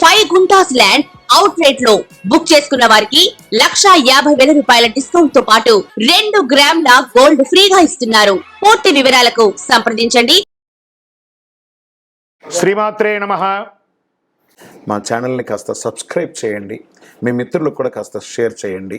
Five guntas land out రేట్లో book చేసుకున్న వారికి లక్షా యాభై వేల రూపాయల డిస్కౌంట్తో పాటు రెండు గ్రాముల గోల్డ్ ఫ్రీగా ఇస్తున్నారు. పూర్తి వివరాలకు సంప్రదించండి. శ్రీమాత్రే నమ. మా ఛానల్ని కాస్త సబ్స్క్రైబ్ చేయండి. మీ మిత్రులకు కూడా కాస్త షేర్ చేయండి.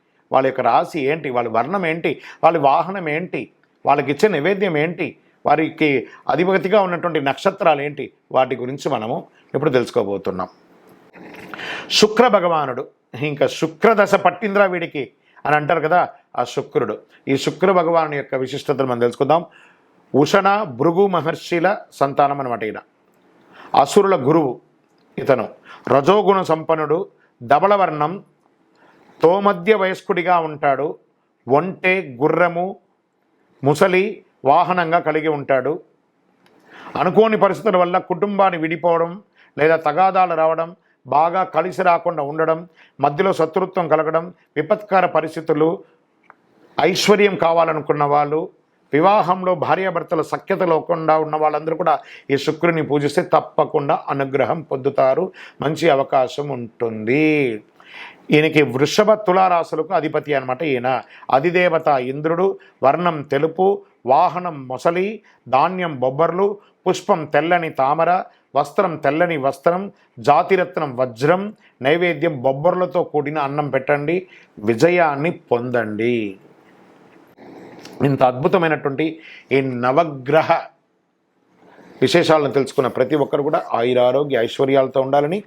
వాళ్ళ యొక్క రాశి ఏంటి? వాళ్ళ వర్ణం ఏంటి? వాళ్ళ వాహనం ఏంటి? వాళ్ళకి ఇచ్చే నైవేద్యం ఏంటి? వారికి అధిపతిగా ఉన్నటువంటి నక్షత్రాలు ఏంటి? వాటి గురించి మనము ఇప్పుడు తెలుసుకోబోతున్నాం. శుక్ర భగవానుడు ఇంకా శుక్రదశ పట్టింద్రా వీడికి అని అంటారు కదా ఆ శుక్రుడు. ఈ శుక్ర భగవాను యొక్క విశిష్టతను మనం తెలుసుకుందాం. ఉషణ భృగు మహర్షిల సంతానం అనమాట ఈయన. అసురుల గురువు ఇతను. రజోగుణ సంపన్నుడు ధవళవర్ణం తోమధ్య వయస్కుడిగా ఉంటాడు. ఒంటె గుర్రము ముసలి వాహనంగా కలిగి ఉంటాడు. అనుకోని పరిస్థితుల వల్ల కుటుంబాన్ని విడిపోవడం లేదా తగాదాలు రావడం బాగా కలిసి రాకుండా ఉండడం మధ్యలో శత్రుత్వం కలగడం విపత్కర పరిస్థితులు ఐశ్వర్యం కావాలనుకున్న వాళ్ళు వివాహంలో భార్యాభర్తల సఖ్యత లేకుండా ఉన్న వాళ్ళందరూ కూడా ఈ శుక్రుని పూజిస్తే తప్పకుండా అనుగ్రహం పొందుతారు. మంచి అవకాశం ఉంటుంది. ఈయనకి వృషభ తులారాశులకు అధిపతి అనమాట ఈయన. అధిదేవత ఇంద్రుడు వర్ణం తెలుపు వాహనం మొసలి ధాన్యం బొబ్బర్లు పుష్పం తెల్లని తామర వస్త్రం తెల్లని వస్త్రం జాతిరత్నం వజ్రం నైవేద్యం బొబ్బర్లతో కూడిన అన్నం పెట్టండి విజయాన్ని పొందండి. ఇంత అద్భుతమైనటువంటి ఈ నవగ్రహ విశేషాలను తెలుసుకున్న ప్రతి ఒక్కరు కూడా ఆయురారోగ్య ఐశ్వర్యాలతో ఉండాలని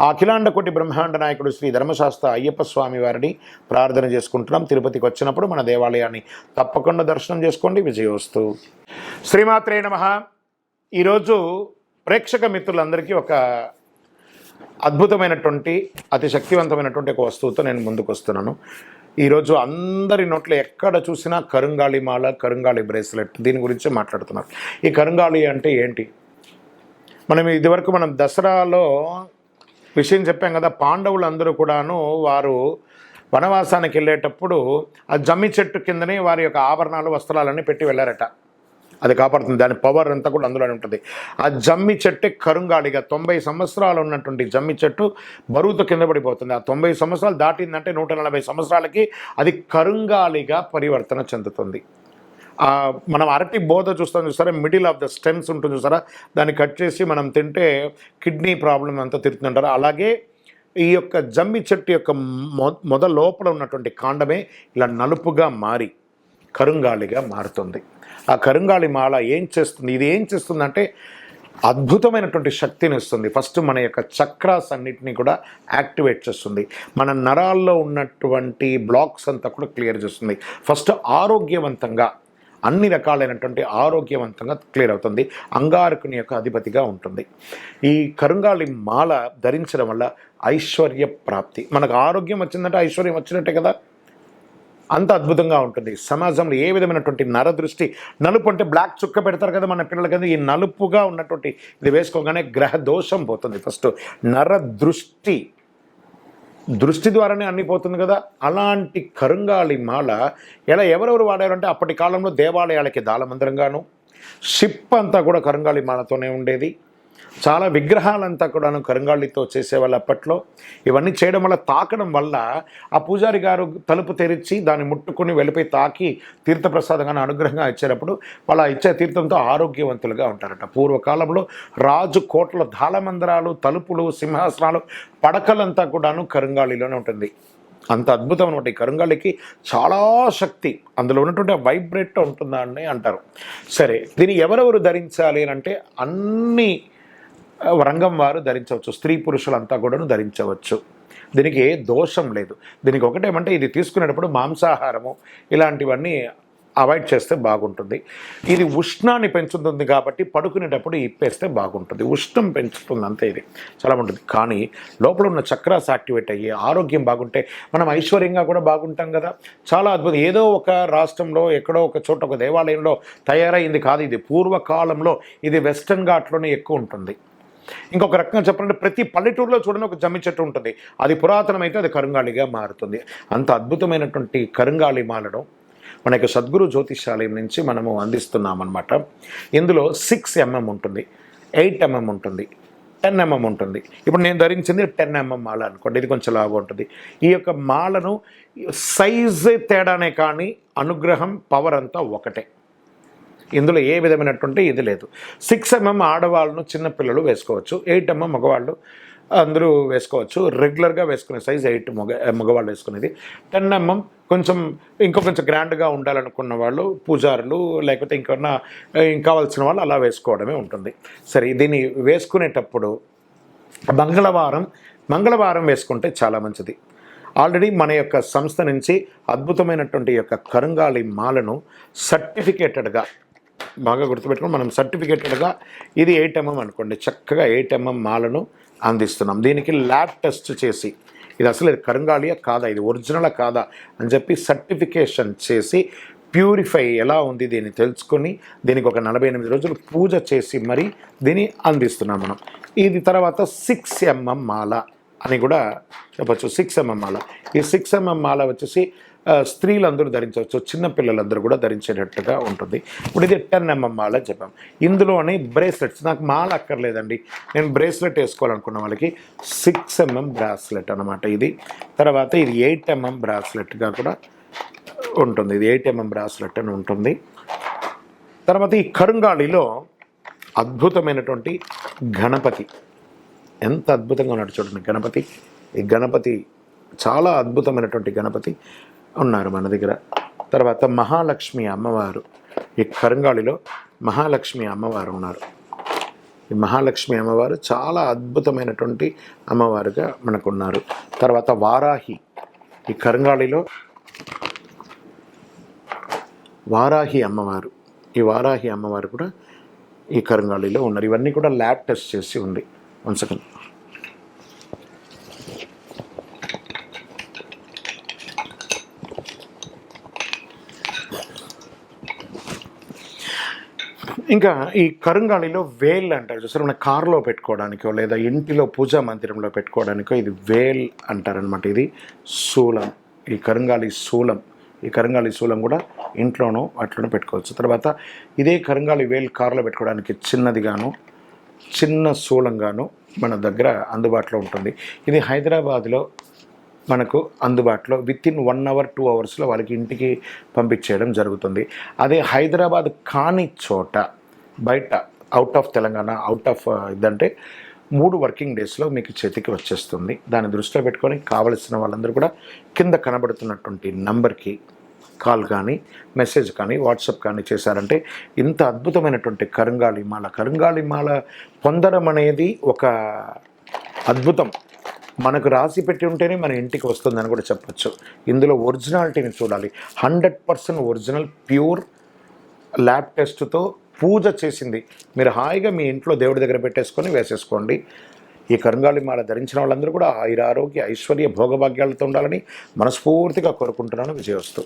ఆ అఖిలాండ కోటి బ్రహ్మాండ నాయకుడు శ్రీ ధర్మశాస్త్ర అయ్యప్ప స్వామి వారిని ప్రార్థన చేసుకుంటున్నాం. తిరుపతికి వచ్చినప్పుడు మన దేవాలయాన్ని తప్పకుండా దర్శనం చేసుకోండి. విజయోస్తు. శ్రీమాత్రే నమ. ఈరోజు ప్రేక్షక మిత్రులందరికీ ఒక అద్భుతమైనటువంటి అతి శక్తివంతమైనటువంటి ఒక వస్తువుతో నేను ముందుకు వస్తున్నాను ఈరోజు అందరి నోట్లో ఎక్కడ చూసినా కరుంగాళి మాల కరుంగాళి బ్రేస్లెట్ దీని గురించి మాట్లాడుతున్నారు. ఈ కరుంగాళి అంటే ఏంటి? మనం ఇదివరకు మనం దసరాలో విషయం చెప్పాం కదా పాండవులు అందరూ కూడాను వారు వనవాసానికి వెళ్ళేటప్పుడు ఆ జమ్మి చెట్టు కిందనే వారి యొక్క ఆభరణాలు వస్త్రాలన్నీ పెట్టి వెళ్ళారట. అది కాపాడుతుంది. దాని పవర్ అంతా కూడా అందులోనే ఉంటుంది. ఆ జమ్మి చెట్టే కరుంగాడిగా తొంభై సంవత్సరాలు ఉన్నటువంటి జమ్మి చెట్టు బరువుతో కింద పడిపోతుంది. ఆ తొంభై సంవత్సరాలు దాటిందంటే నూట నలభై సంవత్సరాలకి అది కరుంగాలిగా పరివర్తన చెందుతుంది. మనం అరటి బోధ చూస్తాం చూసారా? మిడిల్ ఆఫ్ ద స్టెమ్స్ ఉంటుంది చూసారా? దాన్ని కట్ చేసి మనం తింటే కిడ్నీ ప్రాబ్లం అంతా తిరుగుతుంటారు. అలాగే ఈ యొక్క జమ్మి చెట్టు యొక్క మొ మొద లోపల ఉన్నటువంటి కాండమే ఇలా నలుపుగా మారి కరుంగాలిగా మారుతుంది. ఆ కరుంగాళి మాల ఏం చేస్తుంది? ఇది ఏం చేస్తుందంటే అద్భుతమైనటువంటి శక్తిని ఇస్తుంది. ఫస్ట్ మన యొక్క చక్రాస్ అన్నిటినీ కూడా యాక్టివేట్ చేస్తుంది. మన నరాల్లో ఉన్నటువంటి బ్లాక్స్ అంతా కూడా క్లియర్ చేస్తుంది. ఫస్ట్ ఆరోగ్యవంతంగా అన్ని రకాలైనటువంటి ఆరోగ్యవంతంగా క్లియర్ అవుతుంది. అంగారకుని యొక్క అధిపతిగా ఉంటుంది. ఈ కరుంగాలి మాల ధరించడం వల్ల ఐశ్వర్య ప్రాప్తి. మనకు ఆరోగ్యం వచ్చిందంటే ఐశ్వర్యం వచ్చినట్టే కదా? అంత అద్భుతంగా ఉంటుంది. సమాజంలో ఏ విధమైనటువంటి నరదృష్టి నలుపు అంటే బ్లాక్ చుక్క పెడతారు కదా మన పిల్లలకి ఈ నలుపుగా ఉన్నటువంటి ఇది వేసుకోగానే గ్రహ దోషం పోతుంది ఫస్ట్ నరదృష్టి. దృష్టి ద్వారానే అన్ని పోతుంది కదా. అలాంటి కరుంగాలి మాల ఎలా ఎవరెవరు వాడారంటే అప్పటి కాలంలో దేవాలయాలకి దాళమందిరంగాను షిప్ అంతా కూడా కరుంగాలి మాలతోనే ఉండేది. చాలా విగ్రహాలంతా కూడాను కరుంగాళితో చేసేవాళ్ళు అప్పట్లో. ఇవన్నీ చేయడం వల్ల తాకడం వల్ల ఆ పూజారి గారు తలుపు తెరిచి దాన్ని ముట్టుకుని వెళ్ళిపోయి తాకి తీర్థప్రసాదంగా అనుగ్రహంగా ఇచ్చేటప్పుడు వాళ్ళ ఇచ్చే తీర్థంతో ఆరోగ్యవంతులుగా ఉంటారట. పూర్వకాలంలో రాజు కోట్ల ధాళమందిరాలు తలుపులు సింహాసనాలు పడకలంతా కూడాను కరంగాళిలోనే ఉంటుంది. అంత అద్భుతం అనమాట ఈ కరుంగాలికి చాలా శక్తి. అందులో ఉన్నటువంటి వైబ్రేట్ ఉంటుందా అని అంటారు. సరే దీన్ని ఎవరెవరు ధరించాలి అని అంటే అన్నీ రంగం వారు ధరించవచ్చు స్త్రీ పురుషులంతా కూడాను ధరించవచ్చు. దీనికి ఏ దోషం లేదు. దీనికి ఒకటేమంటే ఇది తీసుకునేటప్పుడు మాంసాహారము ఇలాంటివన్నీ అవాయిడ్ చేస్తే బాగుంటుంది. ఇది ఉష్ణాన్ని పెంచుతుంది కాబట్టి పడుకునేటప్పుడు ఇప్పేస్తే బాగుంటుంది. ఉష్ణం పెంచుతుంది అంతే ఇది. చాలా ఉంటుంది కానీ లోపల ఉన్న చక్రాస్ యాక్టివేట్ అయ్యి ఆరోగ్యం బాగుంటే మనం ఐశ్వర్యంగా కూడా బాగుంటాం కదా. చాలా అద్భుతం. ఏదో ఒక రాష్ట్రంలో ఎక్కడో ఒక చోట ఒక దేవాలయంలో తయారైంది కాదు ఇది. పూర్వకాలంలో ఇది వెస్టర్న్ ఘాట్లోనే ఎక్కువ ఉంటుంది. ఇంకొక రకంగా చెప్పాలంటే ప్రతి పల్లెటూరులో చూడని ఒక జమ్మి చెట్టు ఉంటుంది. అది పురాతనమైతే అది కరుంగాళిగా మారుతుంది. అంత అద్భుతమైనటువంటి కరుంగాళి మాలడం మన యొక్క సద్గురు జ్యోతిషాలయం నుంచి మనము అందిస్తున్నాం అనమాట ఇందులో సిక్స్ ఎంఎం ఉంటుంది. ఎయిట్ ఎంఎం ఉంటుంది. టెన్ ఎంఎం ఉంటుంది. ఇప్పుడు నేను ధరించింది టెన్ ఎంఎం మాల అనుకోండి. ఇది కొంచెం లాగా ఉంటుంది. ఈ యొక్క మాలను సైజ్ తేడానే కానీ అనుగ్రహం పవర్ అంతా ఒకటే. ఇందులో ఏ విధమైనటువంటి ఇది లేదు. సిక్స్ ఎంఎం ఆడవాళ్ళను చిన్నపిల్లలు వేసుకోవచ్చు ఎయిట్ ఎంఎం మగవాళ్ళు అందరూ వేసుకోవచ్చు. రెగ్యులర్గా వేసుకునే సైజ్ ఎయిట్ మగ మగవాళ్ళు వేసుకునేది. టెన్ ఎంఎం కొంచెం ఇంకో కొంచెం గ్రాండ్గా ఉండాలనుకున్న వాళ్ళు పూజారులు లేకపోతే ఇంకన్నా ఇంకా కావాల్సిన వాళ్ళు అలా వేసుకోవడమే ఉంటుంది. సరే దీన్ని వేసుకునేటప్పుడు మంగళవారం మంగళవారం వేసుకుంటే చాలా మంచిది. ఆల్రెడీ మన యొక్క సంస్థ నుంచి అద్భుతమైనటువంటి యొక్క కరుంగాలి మాలను సర్టిఫికేటెడ్గా బాగా గుర్తుపెట్టుకుని మనం సర్టిఫికేటెడ్గా ఇది ఎయిట్ ఎంఎం అనుకోండి. చక్కగా ఎయిట్ ఎంఎం మాలను అందిస్తున్నాం. దీనికి ల్యాబ్ టెస్ట్ చేసి ఇది అసలు ఇది కరుంగాలియా కాదా ఇది ఒరిజినలా కాదా అని చెప్పి సర్టిఫికేషన్ చేసి ప్యూరిఫై ఎలా ఉంది దీన్ని తెలుసుకొని దీనికి ఒక నలభై ఎనిమిది రోజులు పూజ చేసి మరి దీన్ని అందిస్తున్నాం మనం. ఇది తర్వాత సిక్స్ ఎంఎం మాల అని కూడా చెప్పచ్చు. సిక్స్ ఎంఎం మాల. ఈ సిక్స్ ఎంఎం మాల వచ్చేసి స్త్రీలందరూ ధరించవచ్చు. చిన్నపిల్లలందరూ కూడా ధరించేటట్టుగా ఉంటుంది. ఇప్పుడు ఇది టెన్ ఎంఎం మాల అని చెప్పాం. ఇందులోని బ్రేస్లెట్స్ నాకు మాల అక్కర్లేదండి. నేను బ్రేస్లెట్ వేసుకోవాలనుకున్న వాళ్ళకి సిక్స్ ఎంఎం బ్రాస్లెట్ అనమాట ఇది. తర్వాత ఇది ఎయిట్ ఎంఎం బ్రాస్లెట్గా కూడా ఉంటుంది. ఇది ఎయిట్ ఎంఎం బ్రాస్లెట్ అని ఉంటుంది. తర్వాత ఈ కరుంగాళిలో అద్భుతమైనటువంటి గణపతి. ఎంత అద్భుతంగా ఉన్నాడు చూడండి గణపతి. ఈ గణపతి చాలా అద్భుతమైనటువంటి గణపతి. ఉన్నారు మన దగ్గర. తర్వాత మహాలక్ష్మి అమ్మవారు. ఈ కరంగాళిలో మహాలక్ష్మి అమ్మవారు ఉన్నారు. ఈ మహాలక్ష్మి అమ్మవారు చాలా అద్భుతమైనటువంటి అమ్మవారుగా మనకు ఉన్నారు తర్వాత వారాహి. ఈ కరంగాళిలో వారాహి అమ్మవారు. ఈ వారాహి అమ్మవారు కూడా ఈ కరంగాళిలో ఉన్నారు. ఇవన్నీ కూడా ల్యాబ్ టెస్ట్ చేసి ఉంది. వన్ సెకండ్ ఇంకా ఈ కరుంగాళిలో వేల్ అంటారు చూసారు? మన కారులో పెట్టుకోవడానికో లేదా ఇంటిలో పూజా మందిరంలో పెట్టుకోవడానికో ఇది వేల్ అంటారనమాట ఇది శూలం. ఈ కరుంగాళి శూలం. ఈ కరుంగాళి శూలం కూడా ఇంట్లోనూ అట్లనూ పెట్టుకోవచ్చు. తర్వాత ఇదే కరుంగాళి వేల్ కారులో పెట్టుకోవడానికి చిన్నదిగాను చిన్న శూలంగాను మన దగ్గర అందుబాటులో ఉంటుంది. ఇది హైదరాబాద్లో మనకు అందుబాటులో within one hour two అవర్స్లో వాళ్ళకి ఇంటికి పంపించేయడం జరుగుతుంది. అదే హైదరాబాద్ కాని చోట బయట out of Telangana out of uh, ఇదంటే మూడు వర్కింగ్ డేస్లో మీకు చేతికి వచ్చేస్తుంది. దాన్ని దృష్టిలో పెట్టుకొని కావలసిన వాళ్ళందరూ కూడా కింద కనబడుతున్నటువంటి నంబర్కి కాల్ కానీ మెసేజ్ కానీ వాట్సాప్ కానీ చేశారంటే ఇంత అద్భుతమైనటువంటి కరుంగాళిమాల కరుంగాళిమాల పొందడం అనేది ఒక అద్భుతం. మనకు రాసి పెట్టి ఉంటేనే మన ఇంటికి వస్తుందని కూడా చెప్పొచ్చు. ఇందులో ఒరిజినాలిటీని చూడాలి. Hundred percent original pure lab టెస్ట్తో పూజ చేసింది. మీరు హాయిగా మీ ఇంట్లో దేవుడి దగ్గర పెట్టేసుకొని వేసేసుకోండి. ఈ కరుంగాళి మాల ధరించిన వాళ్ళందరూ కూడా ఆయుర ఆరోగ్య ఐశ్వర్య భోగభాగ్యాలతో ఉండాలని మనస్ఫూర్తిగా కోరుకుంటున్నాను. విజయవస్తు.